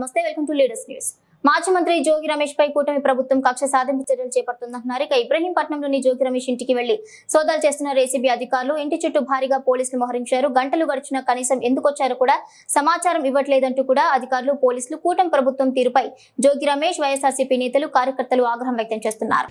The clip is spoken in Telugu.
నమస్తే వెల్కమ్ టు లీడర్స్ న్యూస్. మాజీ మంత్రి జోగి రమేష్ పై కూటమి ప్రభుత్వం కక్ష సాధింపు చర్యలు చేపడుతుందంటున్నారు. ఇక ఇబ్రహీంపట్నంలోని జోగి రమేష్ ఇంటికి వెళ్ళి సోదాలు చేస్తున్న ఏసీబీ అధికారులు ఇంటి చుట్టూ భారీగా పోలీసులు మోహరించారు. గంటలు గడిచిన కనీసం ఎందుకు వచ్చారో కూడా సమాచారం ఇవ్వట్లేదంటూ కూడా అధికారులు పోలీసులు కూటమి ప్రభుత్వం తీరుపై జోగి రమేష్ వైఎస్ఆర్సీపీ నేతలు కార్యకర్తలు ఆగ్రహం వ్యక్తం చేస్తున్నారు.